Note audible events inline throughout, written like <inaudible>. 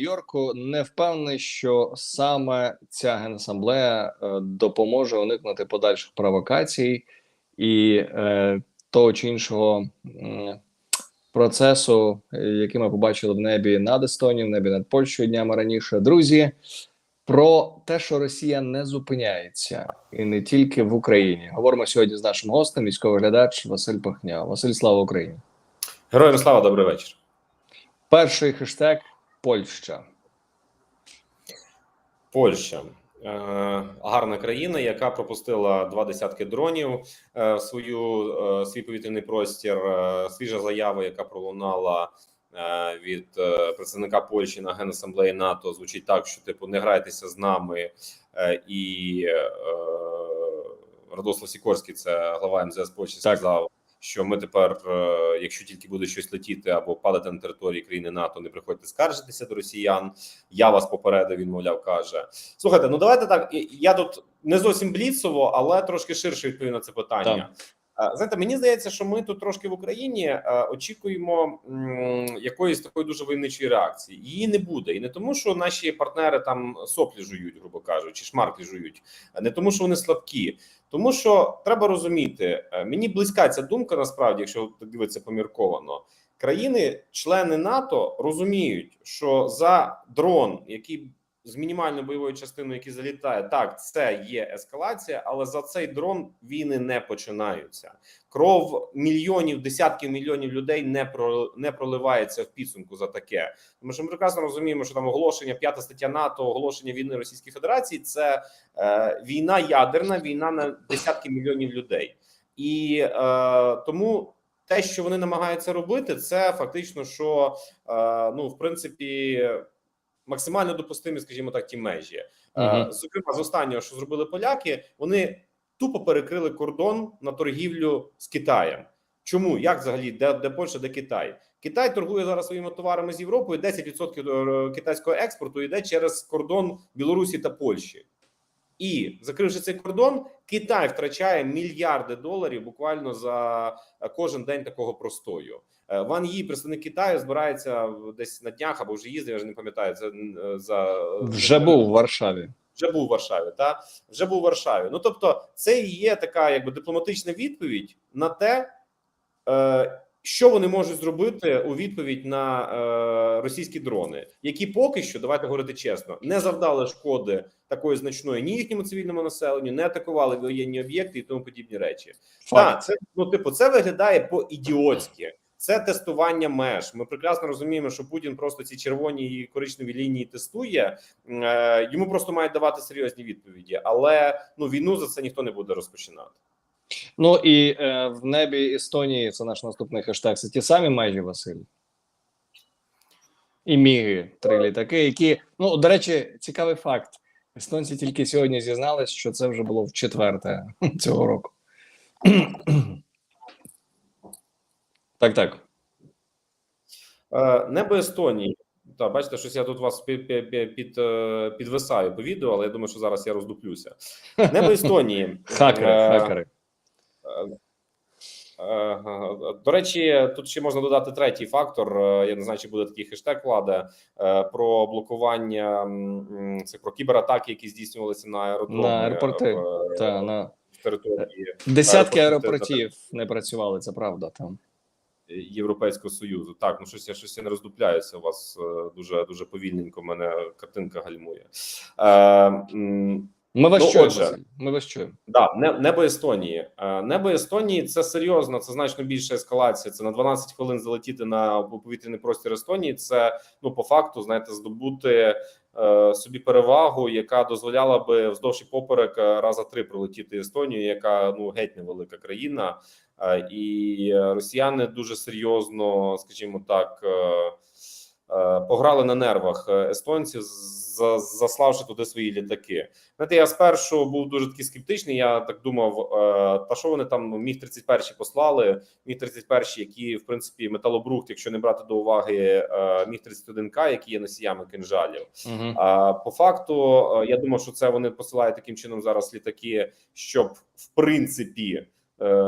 Нью-Йорку. Не впевнений, що саме ця генасамблея е, допоможе уникнути подальших провокацій і е, того чи іншого м, процесу, е, який ми побачили в небі над Естонією, в небі над Польщею днями раніше. Друзі, про те, що Росія не зупиняється, і не тільки в Україні. Говоримо сьогодні з нашим гостем, військовий глядач Василь Пахня. Василь, слава Україні! Героям слава, добрий вечір. Перший хештег Польща. Польща е, гарна країна, яка пропустила два десятки дронів е, в свою е, свій повітряний простір. Свіжа заява, яка пролунала від представника Польщі на генасамблеї НАТО, звучить так: що типу не грайтеся з нами і Радослав Сікорський, це глава МЗС Польщі, Так. сказав. Що ми тепер, е, якщо тільки буде щось летіти або падати на території країни НАТО, не приходьте скаржитися до росіян. Я вас попередив, він мовляв каже. Слухайте, ну давайте так. Я тут не зовсім бліцово, але трошки ширше відповім на це питання. Е, Знаєте, мені здається, що ми тут трошки в Україні очікуємо якоїсь такої дуже войничої реакції. Її не буде, і не тому, що наші партнери там соплі жують, грубо кажучи, шмарклі жують, а не тому, що вони слабкі. Тому що треба розуміти, е, мені близька ця думка, насправді, якщо дивитися помірковано. Країни, члени НАТО, розуміють, що за дрон, який з мінімальною бойовою частиною, який залітає, так це є ескалація, але за цей дрон війни не починаються. Кров мільйонів, десятків мільйонів людей не про не проливається в підсумку за таке. Тому що ми прекрасно розуміємо, що там оголошення п'ята стаття НАТО, оголошення війни Російської Федерації це е, війна ядерна, війна на десятки мільйонів людей, і е, тому те, що вони намагаються робити, це фактично, що е, ну в принципі максимально допустимі, скажімо так, ті межі. угу. Зокрема, з останнього, що зробили поляки, вони тупо перекрили кордон на торгівлю з Китаєм. Чому як взагалі де, де Польща, де Китай? Китай торгує зараз своїми товарами з Європою. 10% до- китайського експорту йде через кордон Білорусі та Польщі. І закривши цей кордон, Китай втрачає мільярди доларів буквально за е, кожен день такого простою. Е, Ван Ї, представник Китаю, збирається десь на днях або вже їздив, я вже не пам'ятаю. Це е, за Вже був в Варшаві. вже був у Варшаві, та вже був у Варшаві. Ну тобто, це і є така якби дипломатична відповідь на те, е, що вони можуть зробити у відповідь на е, російські дрони, які поки що, давайте говорити чесно, не завдали шкоди такої значної ні їхньому цивільному населенню, не атакували воєнні об'єкти і тому подібні речі. Факт. Так, це ну, типу, це виглядає по ідіотськи. Це тестування меж. Ми прекрасно розуміємо, що Путін просто ці червоні і коричневі лінії тестує. Е, Йому просто мають давати серйозні відповіді, але ну війну за це ніхто не буде розпочинати. Ну і е, в небі Естонії це наш наступний хештег. Це ті самі межі, Василь. І міги, три літаки, які ну до речі, цікавий факт. Естонці тільки сьогодні зізнались, що це вже було в четверте <laughs> цього року. <clears throat> так, так. Е, Небо Естонії. Та бачите, щось я тут вас під, під, під, під, е, підвисаю по відео, але я думаю, що зараз я роздуплюся. Небо Естонії. <laughs> Хакери, Е, хакери. Е, До речі, тут ще можна додати третій фактор. е, Я не знаю, чи буде такий хештег влада е, про блокування це про кібератаки, які здійснювалися на аеродромі На аеропорти, в, Та на в території десятки аеропортів, аеропортів не працювали. Це правда. Там Європейського союзу. Так, ну щось я щось я не роздупляюся. У вас е, дуже дуже повільненько. Мене картинка гальмує. Е, ми вас Ну, чуємо. отже. Ми вас чуємо. Да, не- небо Естонії. Е, Небо Естонії це серйозно, це значно більша ескалація. Це на 12 хвилин залетіти на повітряний простір Естонії. Це ну по факту, знаєте, здобути е, собі перевагу, яка дозволяла би вздовж і поперек е, раза три пролетіти Естонію, яка ну геть невелика країна, Е, і е, росіяни дуже серйозно, скажімо так. е, е, Пограли на нервах е, естонців, за- заславши туди свої літаки. Знаєте, я спершу був дуже такий скептичний. Я так думав, е, та що вони там міг 31 послали, міг 31 які в принципі металобрухт, якщо не брати до уваги е, міг 31 к які є носіями кинжалів. Угу. А по факту, е, я думав, що це вони посилають таким чином зараз літаки, щоб в принципі, е,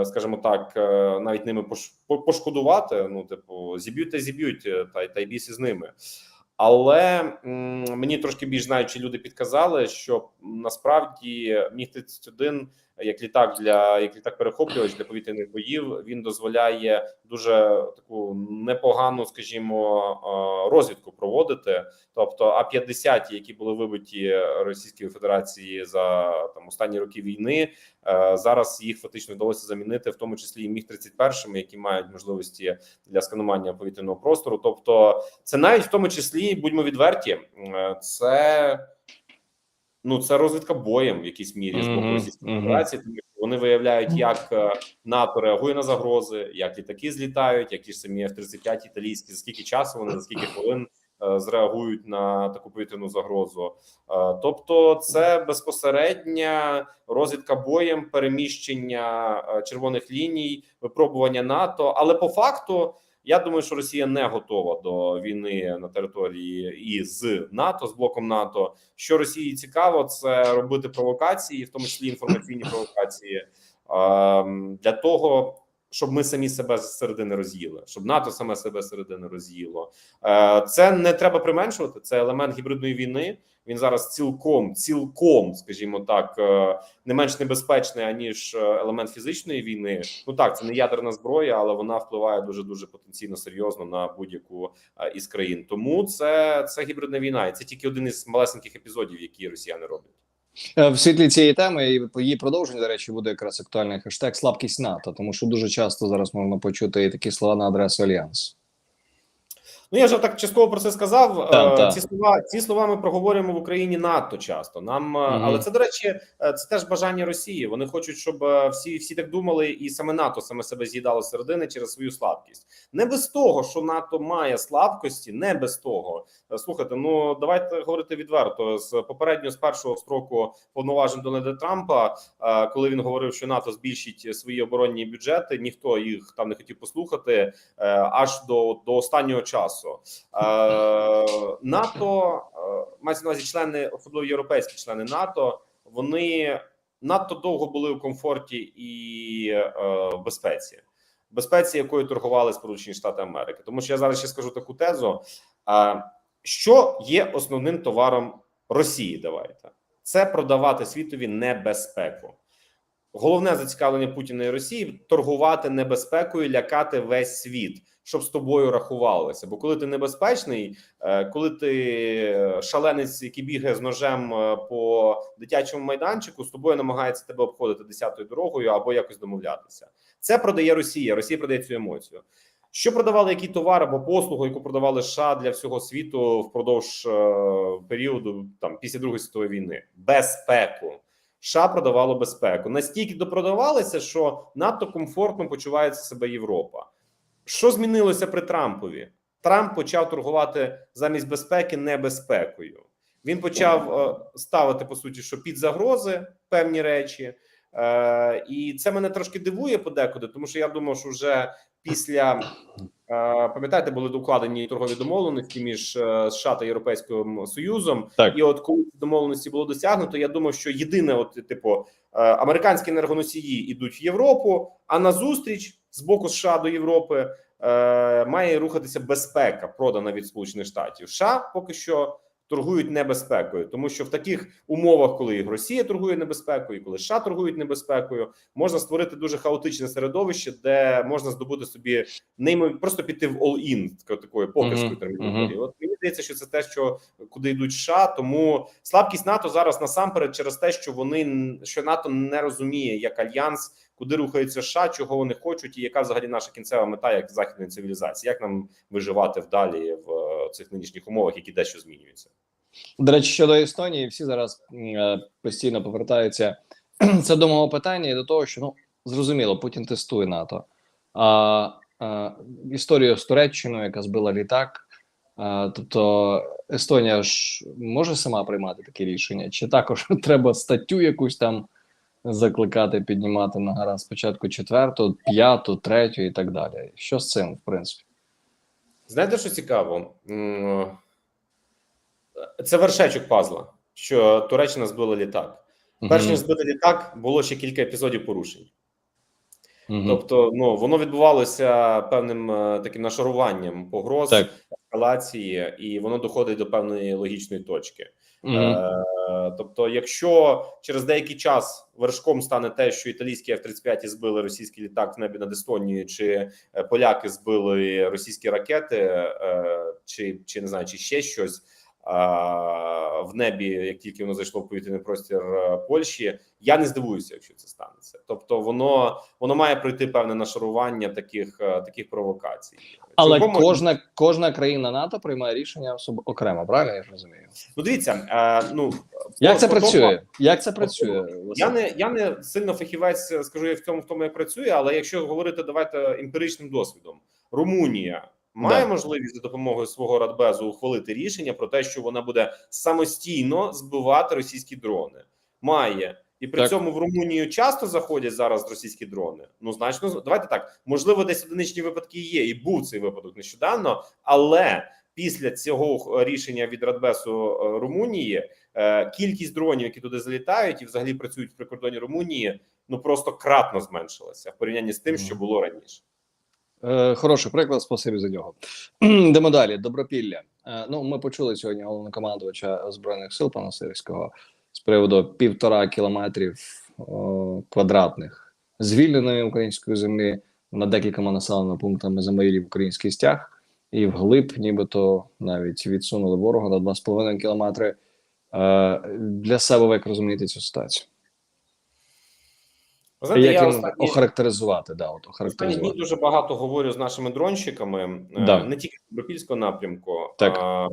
скажімо так, е, навіть ними пошкодувати. Ну, типу, зіб'ють та зіб'ють, е, та й та й біс із ними. Але мені трошки більш знаючі люди підказали, що насправді міг 31 як літак для як літак перехоплювач для повітряних боїв він дозволяє дуже таку непогану, скажімо, е, розвідку проводити. Тобто, а 50 які були вибиті Російської Федерації за там останні роки війни, е, зараз їх фактично вдалося замінити, в тому числі і міг 31 які мають можливості для сканування повітряного простору. Тобто, це навіть в тому числі, будьмо відверті, е, це. Ну, це розвідка боєм в якійсь мірі з боку Російської. Федерації. Тому що вони виявляють, як е, НАТО реагує на загрози, як літаки злітають, як ті ж самі F-35 італійські, за скільки часу вони за скільки хвилин е, зреагують на таку повітряну загрозу. Е, Тобто, це безпосередня розвідка боєм, переміщення червоних ліній, випробування НАТО. Але по факту, я думаю, що Росія не готова до війни на території і з НАТО з блоком НАТО. Що Росії цікаво, це робити провокації, в тому числі інформаційні провокації, ем, для того, щоб ми самі себе з середини роз'їли, щоб НАТО саме себе середини роз'їло. Е, Це не треба применшувати. Це елемент гібридної війни. Він зараз цілком, цілком, скажімо так, е, не менш небезпечний аніж е, елемент фізичної війни. Ну так, це не ядерна зброя, але вона впливає дуже дуже потенційно серйозно на будь-яку е, із країн. Тому це, це гібридна війна, і це тільки один із малесеньких епізодів, які росіяни роблять. В світлі цієї теми і її продовження, до речі, буде якраз актуальний хештег слабкість НАТО, тому що дуже часто зараз можна почути і такі слова на адресу альянсу. Ну я вже так частково про це сказав. Так, Е, так. Ці слова ці слова ми проговорюємо в Україні надто часто. Нам, Мгм. але це до речі, е, це теж бажання Росії. Вони хочуть, щоб всі всі так думали, і саме НАТО саме себе з'їдало середини через свою слабкість. Не без того, що НАТО має слабкості, не без того. Слухайте, ну давайте говорити відверто. З попереднього з першого строку повноважень Дональда Трампа, коли він говорив, що НАТО збільшить свої оборонні бюджети, ніхто їх там не хотів послухати аж до, до останнього часу. Е, НАТО е, мається на увазі члени, особливо європейські члени НАТО. Вони надто довго були у комфорті і е, в безпеці, безпеці, якою торгували Сполучені Штати Америки. Тому що я зараз ще скажу таку тезу: е, що є основним товаром Росії. Давайте це продавати світові небезпеку. Головне зацікавлення Путіна і Росії торгувати небезпекою, лякати весь світ, щоб з тобою рахувалося. Бо коли ти небезпечний, е, коли ти шаленець, який бігає з ножем е, по дитячому майданчику, з тобою намагається тебе обходити десятою дорогою або якось домовлятися. Це продає Росія. Росія продає цю емоцію. Що продавали який товар або послугу, яку продавали США для всього світу впродовж е, періоду там після Другої світової війни? Безпеку. США продавало безпеку. Настільки допродавалися, що надто комфортно почувається себе Європа. Що змінилося при Трампові? Трамп почав торгувати замість безпеки небезпекою. Він почав е, ставити по суті, що під загрози певні речі, е, і це мене трошки дивує подекуди, тому що я думав, що вже після е, пам'ятаєте, були укладені торгові домовленості між США та Європейським Союзом. Так. І от коли домовленості було досягнуто, я думав, що єдине, от типу, американські енергоносії йдуть в Європу, а назустріч з боку США до Європи е, має рухатися безпека, продана від Сполучених Штатів. США поки що торгують небезпекою, тому що в таких умовах, коли Росія торгує небезпекою, коли США торгують небезпекою, можна створити дуже хаотичне середовище, де можна здобути собі неймовірно, просто піти в all-in, такою- такою покерською Мгм. От мені здається, що це те, що куди йдуть США. Тому слабкість НАТО зараз насамперед через те, що вони що НАТО не розуміє як альянс, куди рухаються США, чого вони хочуть, і яка взагалі наша кінцева мета як західної цивілізації, як нам виживати вдалі в е, цих нинішніх умовах, які дещо змінюються. До речі, щодо Естонії, всі зараз е, постійно повертаються це <clears throat> до мого питання і до того, що ну зрозуміло, Путін тестує НАТО. А, а історію з Туреччиною, яка збила літак. А, тобто Естонія ж може сама приймати такі рішення, чи також <laughs> треба статтю якусь там закликати, піднімати на гара спочатку четверту, п'яту, третю і так далі. Що з цим, в принципі? Знаєте, що цікаво? Це вершечок пазла, що Туреччина збила літак. Перш ніж збити літак, було ще кілька епізодів порушень. Мгм. Тобто, ну воно відбувалося певним е, таким нашаруванням погроз Так. ескалації, і воно доходить до певної логічної точки. Мгм. Е, тобто, якщо через деякий час вершком стане те, що італійські F-35 збили російський літак в небі над Естонією, чи е, поляки збили російські ракети, е, чи, чи не знаю, чи ще щось в небі, як тільки воно зайшло в повітряний простір е, Польщі, я не здивуюся, якщо це станеться. Тобто, воно воно має пройти певне нашарування таких е, таких провокацій. Але ми- кожна, кожна країна НАТО приймає рішення особ- окремо, правильно я ж розумію? ну дивіться, е, ну Як по- це по тому- працює? Як це працює? Я не я не сильно фахівець, е, скажу я в цьому в тому, як працює, але якщо говорити, давайте емпіричним досвідом, Румунія має Да. можливість за допомогою свого радбезу ухвалити рішення про те, що вона буде самостійно збивати російські дрони. Має. І при Так. цьому в Румунію часто заходять зараз російські дрони. Ну, значно, давайте так. Можливо, десь одиничні випадки є, і був цей випадок нещодавно, але після цього е, рішення від Радбесу е, Румунії е, кількість дронів, які туди залітають і взагалі працюють в прикордоні Румунії, ну просто кратно зменшилася в порівнянні з тим, що було раніше. Е, Хороший приклад, спасибі за нього. <clears throat> Йдемо далі. Добропілля. Е, Ну, ми почули сьогодні головнокомандувача збройних сил пана Сирського з приводу півтора кілометрів квадратних звільненої української землі над декількома населеними пунктами Замаїлів український стяг, і вглиб, нібито навіть відсунули ворога на 2,5 кілометри. Е, Для себе як розумієте цю ситуацію? Знаєте, як я їм останні, охарактеризувати? Да, от, останні дні дуже багато говорю з нашими дронщиками, е, Да. не тільки з Бропільського напрямку, Так. а,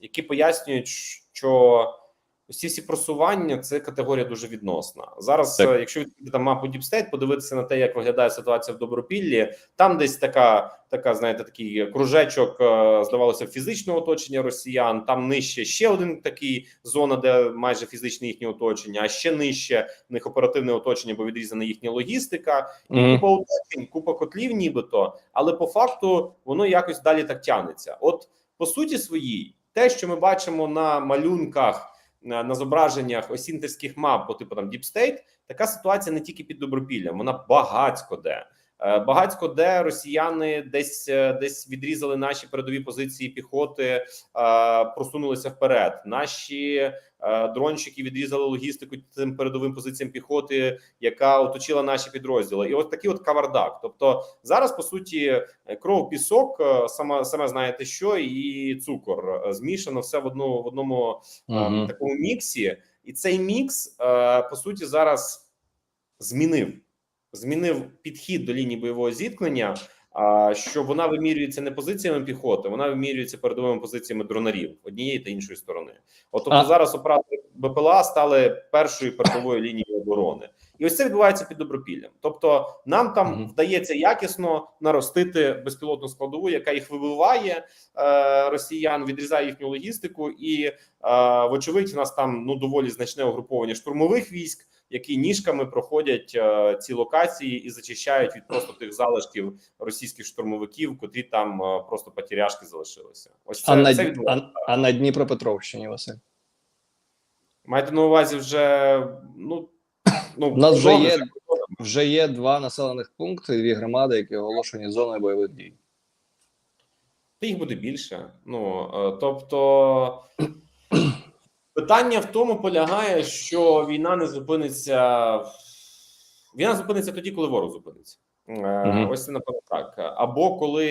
які пояснюють, що ось ці всі просування це категорія дуже відносна. Зараз, Так. е, якщо відкрити там мапу Діпстейт, подивитися на те, як виглядає ситуація в Добропіллі, там десь така, така знаєте, такий кружечок, е, здавалося, фізичного оточення росіян. Там нижче ще один такий зона, де майже фізичне їхнє оточення, а ще нижче в них оперативне оточення, бо відрізана їхня логістика. І Мгм. купа уточнень, купа котлів, нібито, але по факту воно якось далі так тянеться. От по суті своїй, те, що ми бачимо на малюнках, на, на зображеннях осінтерських мап, бо типу там State, така ситуація не тільки під добропіллям, вона багацько де. Е, Багацько де росіяни десь е, десь відрізали наші передові позиції піхоти, е, просунулися вперед. Наші дронщики відрізали логістику тим передовим позиціям піхоти, яка оточила наші підрозділи, і от такий от кавардак. Тобто зараз по суті кров, пісок, е, саме знаєте що, і цукор змішано все в одну в одному Мгм. такому міксі, і цей мікс по суті зараз змінив змінив підхід до лінії бойового зіткнення. А що вона вимірюється не позиціями піхоти, вона вимірюється передовими позиціями дронарів однієї та іншої сторони. От тобто зараз оператори БПЛА стали першою передовою лінією оборони, і ось це відбувається під добропіллям. Тобто, нам там Мгм. вдається якісно наростити безпілотну складову, яка їх вибиває е, росіян, відрізає їхню логістику, і е, вочевидь, у нас там ну доволі значне угруповання штурмових військ, які ніжками проходять е, ці локації і зачищають від просто тих залишків російських штурмовиків, котрі там е, просто потеряшки залишилися. Ось це, А на, це а, а на Дніпропетровщині, Василь? Маєте на увазі вже ну ну У нас вже зони є- Вже є два населених пункти, дві громади, які оголошені зоною бойових дій. Та їх буде більше. Ну е, тобто питання в тому полягає, що війна не зупиниться. Війна зупиниться тоді, коли ворог зупиниться. Мгм. Ось це напевно так. Або коли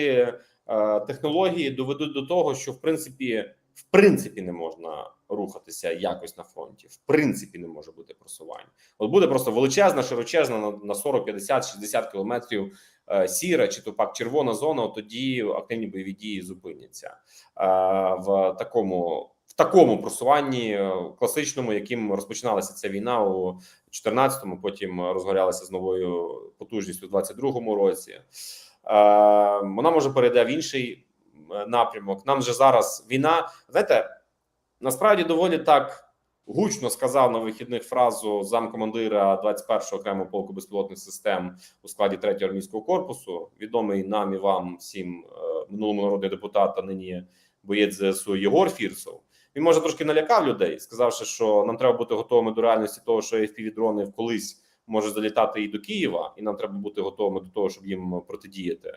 е, технології доведуть до того, що в принципі в принципі не можна рухатися якось на фронті. В принципі, не може бути просування. От буде просто величезна, широчезна на, на 40, 50, 60 кілометрів е, сіра чи то пак червона зона. от Тоді активні бойові дії зупиняться в такому. Такому просуванні е, класичному, яким розпочиналася ця війна у 14-му, потім розгорялася з новою потужністю у 22-му році. Е, Вона може перейде в інший е, напрямок. Нам же зараз війна. Знаєте, насправді доволі так гучно сказав на вихідних фразу замкомандира 21-го окремого полку безпілотних систем у складі 3-го армійського корпусу, відомий нам і вам всім минулому народний депутат, а нині боєць ЗСУ Єгор Фірсов. Він може трошки налякав людей, сказавши, що нам треба бути готовими до реальності того, що fpv дрони колись може залітати і до Києва, і нам треба бути готовими до того, щоб їм протидіяти.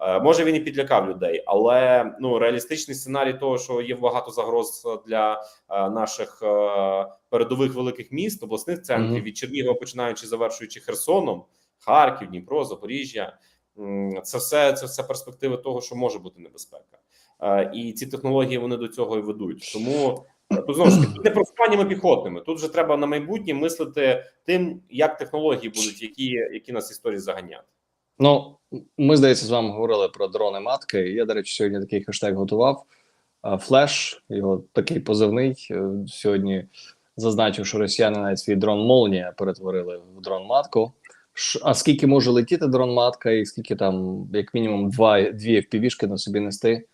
Е, Може він і підлякав людей, але ну реалістичний сценарій того, що є багато загроз для е, наших е, передових великих міст, обласних центрів від Чернігова, починаючи завершуючи Херсоном, Харків, Дніпро, Запоріжжя. Це все це все перспективи того, що може бути небезпека, і ці технології вони до цього і ведуть. Тому е, тут знову ж таки не просуваннями піхотними. Тут вже треба на майбутнє мислити тим, як технології будуть, які які нас історії заганяти. Ну, ми здається, з вами говорили про дрони матки. Я, до речі, сьогодні такий хештег готував. Флеш, його такий позивний. е, Сьогодні зазначив, що росіяни навіть свій дрон Молнія перетворили в дрон матку. А скільки може летіти дрон матка, і скільки там, як мінімум, два дві FPV-шки на собі нести,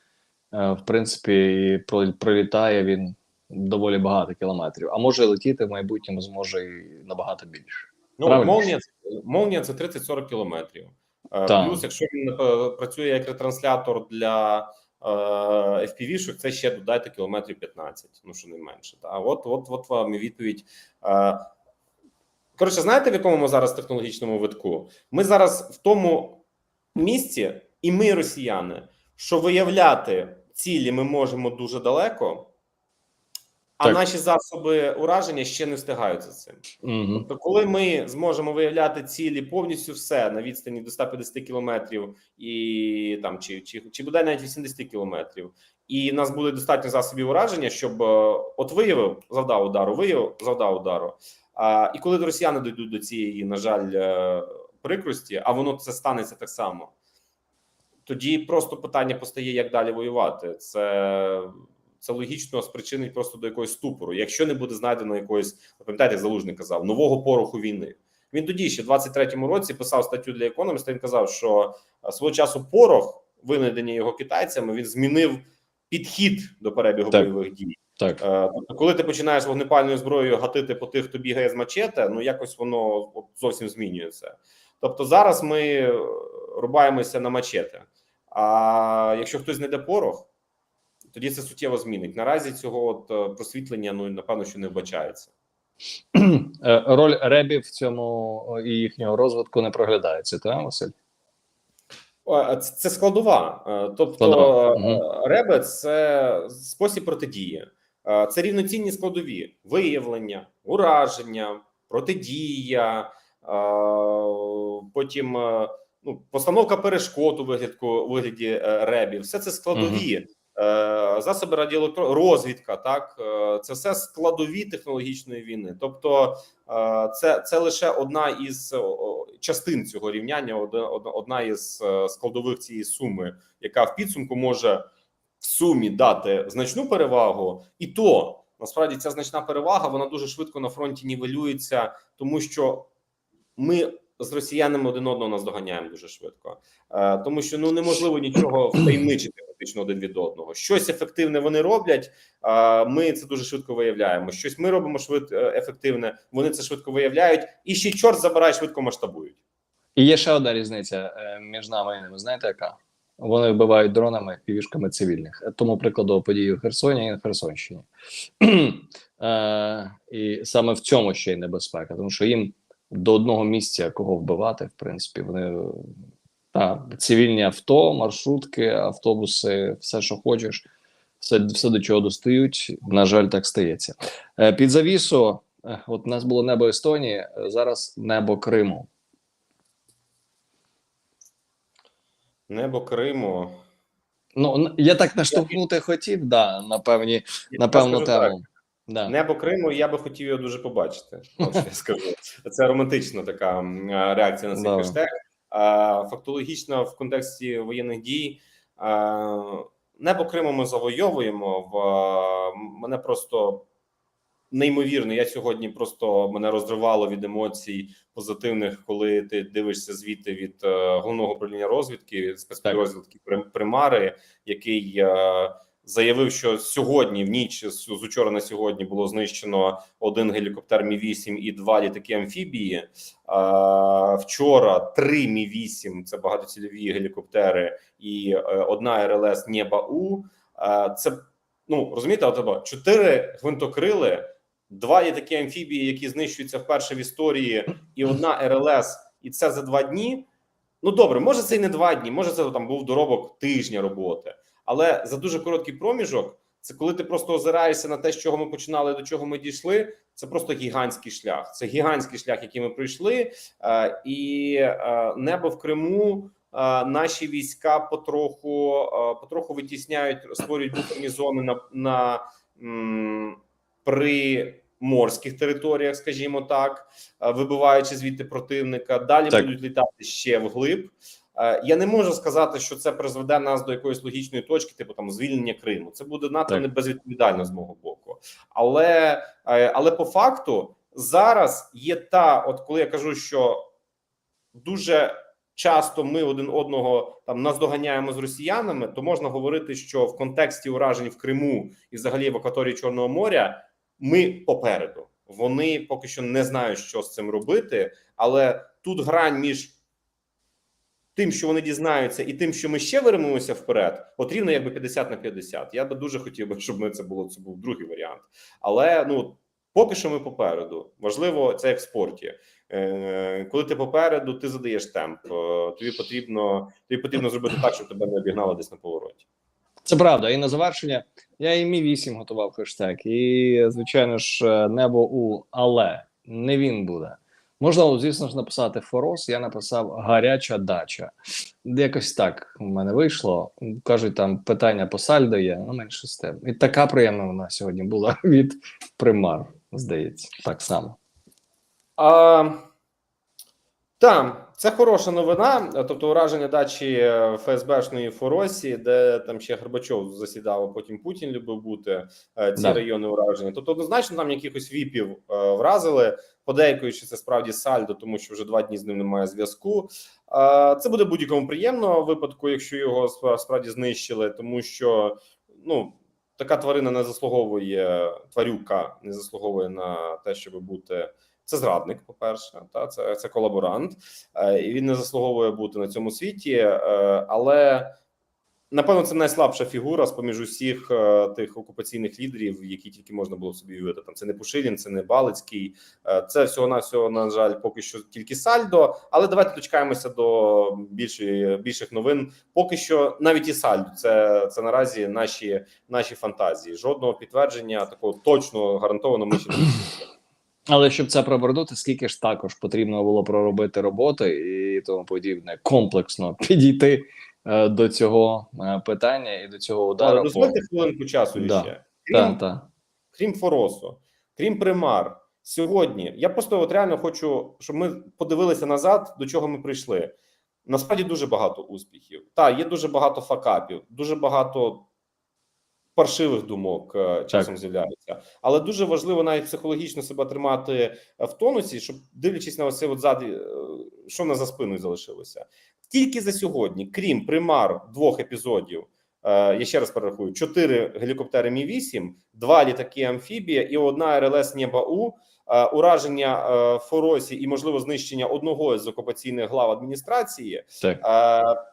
в принципі, і про- пролітає він доволі багато кілометрів. А може летіти в майбутньому зможе і набагато більше. Ну Правильно. молнія молнія це 30-40 кілометрів. Е, Так. Плюс, якщо він е, працює як ретранслятор для е, FPV-шок, це ще додайте кілометрів 15, ну що не менше. Та от, от, от вам відповідь. Е, Коротше, знаєте, в якому ми зараз технологічному витку? Ми зараз в тому місці, і ми, росіяни, що виявляти цілі ми можемо дуже далеко, а Так. наші засоби ураження ще не встигають за цим. Угу. Тобто, коли ми зможемо виявляти цілі повністю все на відстані до 150 кілометрів, і там чи, чи, чи буде навіть 80 кілометрів, і в нас буде достатньо засобів ураження, щоб е, от виявив, завдав удару, виявив, завдав удару. А, і коли росіяни дійдуть до цієї, на жаль, е, прикрості, а воно це станеться так само, тоді просто питання постає, як далі воювати. Це. Це логічно спричинить просто до якогось ступору. Якщо не буде знайдено якоїсь, пам'ятаєте, як залужник казав, нового пороху війни. Він тоді ще в 23-му році писав статтю для економіста. Він казав, що свого часу порох, винайдення його китайцями, він змінив підхід до перебігу Так. бойових дій. Так. Е, Тобто, коли ти починаєш вогнепальною зброєю гатити по тих, хто бігає з мачете, ну якось воно зовсім змінюється. Тобто, зараз ми е, рубаємося на мачете. А якщо хтось знайде порох, тоді це суттєво змінить. Наразі цього от е, просвітлення ну напевно, що не вбачається. <clears throat> Е, Роль ребів в цьому і їхнього розвитку не проглядається, так, Василь? Це це складова. Е, Тобто, Складова. е, реби це спосіб протидії, Е, це рівноцінні складові: виявлення, ураження, протидія, е, потім е, ну, постановка перешкод у вигляді, у вигляді е, ребів. Все це складові. Е, Засоби радіоелектро... розвідка, так Е, це все складові технологічної війни. Тобто, це це лише одна із частин цього рівняння, одна, із складових цієї суми, яка в підсумку може в сумі дати значну перевагу, і то насправді ця значна перевага вона дуже швидко на фронті нівелюється, тому що ми з росіянами один одного наздоганяємо дуже швидко, е, тому що ну неможливо нічого втаємничити фактично один від одного. Щось ефективне вони роблять. Ми це дуже швидко виявляємо. Щось ми робимо швид е, ефективне. Вони це швидко виявляють, і ще чорт забирає, швидко масштабують. І є ще одна різниця е, між нами і ними. Знаєте, яка? Вони вбивають дронами півішками цивільних. Е, Тому прикладу події в Херсоні і на Херсонщині. <clears throat> і саме в цьому ще й небезпека, тому що їм до одного місця кого вбивати, в принципі, вони та, цивільні авто, маршрутки, автобуси, все, що хочеш, все, все до чого достають. На жаль, так стається. Е, під завісу, е, от у нас було небо Естонії, е, зараз небо Криму. Небо Криму. Ну, я так наштовхнути хотів, да, на певні, Я на певну так. тему. Да. Небо Криму, я би хотів його дуже побачити. <laughs> От я скажу. Це романтична така реакція на цей Да. хештег. Фактологічно в контексті воєнних дій. Небо Криму ми завойовуємо. В мене просто неймовірно. Я сьогодні просто мене розривало від емоцій позитивних, коли ти дивишся звіти від е, головного управління розвідки спецпідрозвідки Прим- Примари, який е, заявив, що сьогодні, в ніч з, учора на сьогодні, було знищено один гелікоптер Мі 8 і два літаки амфібії. Е, вчора три Мі 8 це багатоцільові гелікоптери, і е, одна РЛС Нєба У. Це ну розумієте, от, чотири гвинтокрили два літаки амфібії, які знищуються вперше в історії, і одна РЛС, і це за два дні. Ну добре, може це і не два дні, може це там був доробок тижня роботи, але за дуже короткий проміжок. Це коли ти просто озираєшся на те, з чого ми починали, до чого ми дійшли. Це просто гігантський шлях. Це гігантський шлях, який ми пройшли, Е, і е, небо в Криму. е, Наші війська потроху потроху витісняють, створюють буферні зони на, на м, при морських територіях, скажімо так, вибиваючи звідти противника. Далі Так. будуть літати ще вглиб. Е, Я не можу сказати, що це призведе нас до якоїсь логічної точки, типу там звільнення Криму. Це буде надто не безвідповідально з мого боку. Але, е, але по факту зараз є та, от коли я кажу, що дуже часто ми один одного там наздоганяємо з росіянами, то можна говорити, що в контексті уражень в Криму і взагалі в акваторії Чорного моря ми попереду. Вони поки що не знають, що з цим робити, але тут грань між тим, що вони дізнаються, і тим, що ми ще вернемося вперед, от рівно якби 50 на 50. Я би дуже хотів би, щоб ми це було це був другий варіант. Але ну поки що ми попереду. Важливо, це як в спорті. Е, коли ти попереду, ти задаєш темп. Е, Тобі потрібно тобі потрібно зробити так, щоб тебе не обігнали десь на повороті. Це правда. І на завершення я і мі 8 готував хештег. І, звичайно ж, е, небо у але не він буде. Можна, звісно ж, написати Форос. Я написав гаряча дача. Якось так у мене вийшло. Кажуть, там питання по сальдо є, ну менше з тим. І така приємна вона сьогодні була <laughs> від примар, здається, так само. А, там це хороша новина. Тобто, ураження дачі е, ФСБшної Форосі, де там ще Горбачов засідав, а потім Путін любив бути е, ці Да. райони ураження. Тобто, однозначно, там якихось віпів е, вразили. Подейкуючи це справді сальдо, тому що вже два дні з ним немає зв'язку. Це буде будь-якому приємно випадку, якщо його спра- справді знищили, тому що ну така тварина не заслуговує, тварюка не заслуговує на те, щоб бути. Це зрадник, по-перше, та це, це колаборант, е, і він не заслуговує бути на цьому світі. е, Але напевно це найслабша фігура з поміж усіх е, тих окупаційних лідерів, які тільки можна було собі уявити. Там це не Пушилін, це не Балицький, це всього на всього, на жаль, поки що тільки сальдо. Але давайте дочекаємося до більшої більших новин. Поки що навіть і сальдо це, це наразі наші, наші фантазії. Жодного підтвердження такого точно гарантовано ми ще не. Але щоб це провернути, скільки ж також потрібно було проробити роботи і тому подібне, комплексно <laughs> підійти е, до цього е, питання і до цього удару. дозвольте хвилинку часу Да. ще. Крім, так. крім Форосу, крім примар, сьогодні я просто от реально хочу, щоб ми подивилися назад, до чого ми прийшли. Насправді дуже багато успіхів. Та є дуже багато факапів, дуже багато паршивих думок е, часом з'являються. Але дуже важливо навіть психологічно себе тримати е, в тонусі, щоб дивлячись на оце от ззаді, е, що в нас за спиною залишилося. Тільки за сьогодні, крім примар двох епізодів. Я ще раз перерахую: чотири гелікоптери Мі 8 два літаки амфібія і одна РЛС Нєба-У, ураження Форосі і можливо знищення одного з окупаційних глав адміністрації. так.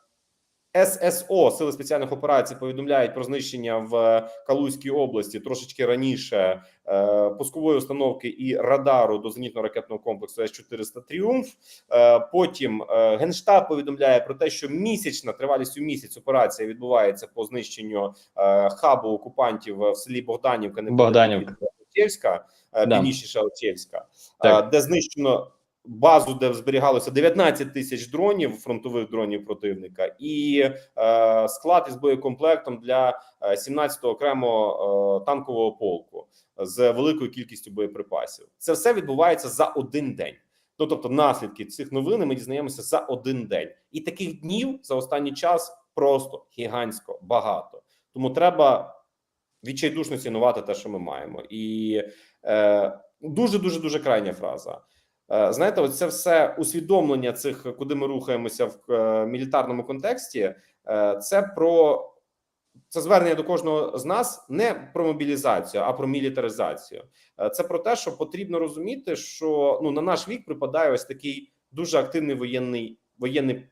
Е, ССО Сили спеціальних операцій повідомляють про знищення в Калузькій області трошечки раніше е, пускової установки і радару до зенітно-ракетного комплексу С-400 Тріумф. Е, потім е, генштаб повідомляє про те, що місячна тривалістю місяць операція відбувається по знищенню е, хабу окупантів в селі Богданівка, не Богданівка. Алчевська, Да. північніше Алчевська, е, де знищено базу, де зберігалося 19 тисяч дронів, фронтових дронів противника, і е, склад із боєкомплектом для е, 17-го окремого е, танкового полку з великою кількістю боєприпасів. Це все відбувається за один день. Ну, тобто, наслідки цих новин ми дізнаємося за один день, і таких днів за останній час просто гігантсько багато. Тому треба відчайдушно цінувати те, що ми маємо, і е, дуже дуже дуже крайня фраза. Е, Знаєте, ось це все усвідомлення цих, куди ми рухаємося в е, мілітарному контексті. е, Це про це звернення до кожного з нас не про мобілізацію, а про мілітаризацію. Це про те, що потрібно розуміти, що ну на наш вік припадає ось такий дуже активний воєнний воєнний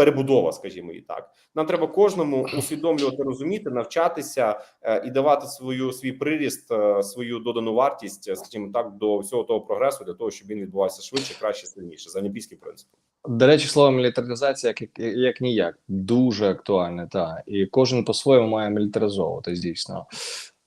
перебудова, скажімо і так. Нам треба кожному усвідомлювати, розуміти, навчатися е, і давати свою свій приріст, е, свою додану вартість, скажімо так, до всього того прогресу для того, щоб він відбувався швидше, краще, сильніше за олімпійським принципом. До речі, слово мілітаризація, як, як, як ніяк, дуже актуальне, та і кожен по-своєму має мілітаризовуватись дійсно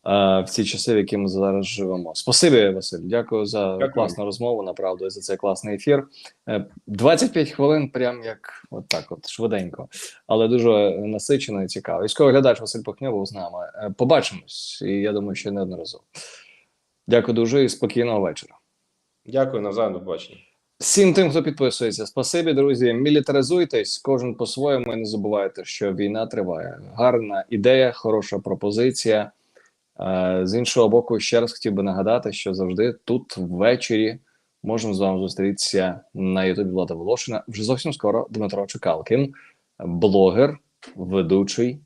в ці часи, в які ми зараз живемо. Спасибі, Василь. Дякую за Дякую. класну розмову. Направду і за цей класний ефір. Е, 25 хвилин, прям як от так, от швиденько, але дуже насичено і цікаво. Військовий глядач Василь Пахньо був з нами. Е, Побачимось, і я думаю, що неодноразово. Дякую дуже і спокійного вечора. Дякую навзаєм, до побачення. Всім тим, хто підписується, спасибі, друзі. Мілітаризуйтесь, кожен по-своєму. І не забувайте, що війна триває. Гарна ідея, хороша пропозиція. Е, З іншого боку, ще раз хотів би нагадати, що завжди тут ввечері можемо з вами зустрітися на Ютубі Влада Волошина. Вже зовсім скоро Дмитро Чекалкін, блогер, ведучий.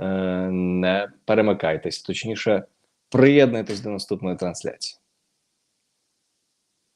Е, Не перемикайтесь, точніше, приєднуйтесь до наступної трансляції.